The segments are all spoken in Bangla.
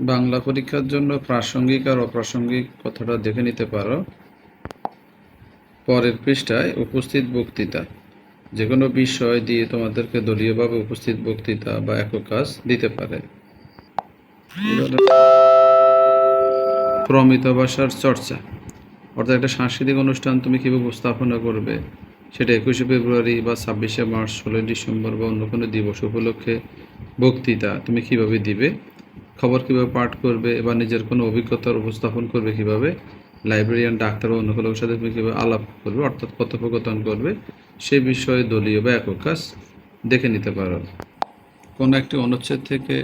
বাংলা পরীক্ষার জন্য প্রাসঙ্গিক আর অপ্রাসঙ্গিক কথাটা দেখে নিতে পারো। পরের পৃষ্ঠায় উপস্থিত বক্তৃতা। যে কোনো বিষয় দিয়ে তোমাদেরকে দলীয়ভাবে উপস্থিত বক্তৃতা বা একক কাজ দিতে পারে। প্রমিত ভাষার চর্চা। অর্থাৎ একটা সাংস্কৃতিক অনুষ্ঠান তুমি কীভাবে উপস্থাপনা করবে? সেটা একুশে ফেব্রুয়ারি বা ছাব্বিশে মার্চ, ষোলোই ডিসেম্বর বা অন্য কোনো দিবস উপলক্ষে বক্তৃতা তুমি কীভাবে দিবে? খবর কীভাবে পাঠ করবে বা নিজের কোনো অভিজ্ঞতার উপস্থাপন করবে কীভাবে লাইব্রেরিয়ান ডাক্তার বা অন্য কোনো সাথে কীভাবে আলাপ করবে, অর্থাৎ কথোপকথন করবে, সে বিষয়ে দলীয় বা একক কাজ দেখে নিতে পারো। কোনো একটি অনুচ্ছেদ থেকে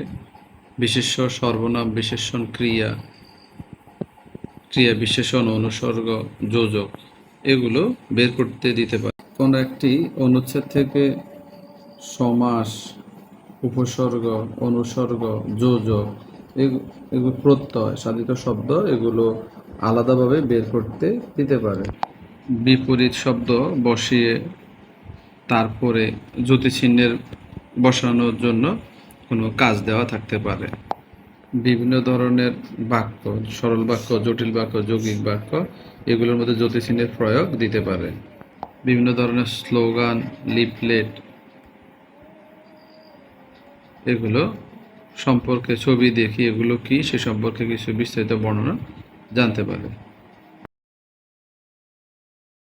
বিশেষ সর্বনাম বিশেষণ ক্রিয়া ক্রিয়া বিশেষণ অনুসর্গ, যোজক, এগুলো বের করতে দিতে পারে। কোনো একটি অনুচ্ছেদ থেকে সমাস, উপসর্গ, অনুসর্গ, যোজক এগুলো প্রত্যয়, সাধিত শব্দ এগুলো আলাদাভাবে বের করতে দিতে পারে। বিপরীত শব্দ বসিয়ে তারপরে জ্যোতিচিহ্নের বসানোর জন্য কোনো কাজ দেওয়া থাকতে পারে। বিভিন্ন ধরনের বাক্য, সরল বাক্য, জটিল বাক্য, যৌগিক বাক্য, এগুলোর মধ্যে জ্যোতিচিহ্নের প্রয়োগ দিতে পারে। বিভিন্ন ধরনের স্লোগান, লিফলেট, এগুলো সম্পর্কে ছবি দেখি এগুলো কি? সে সম্পর্কে কিছু বিস্তারিত বর্ণনা জানতে পারে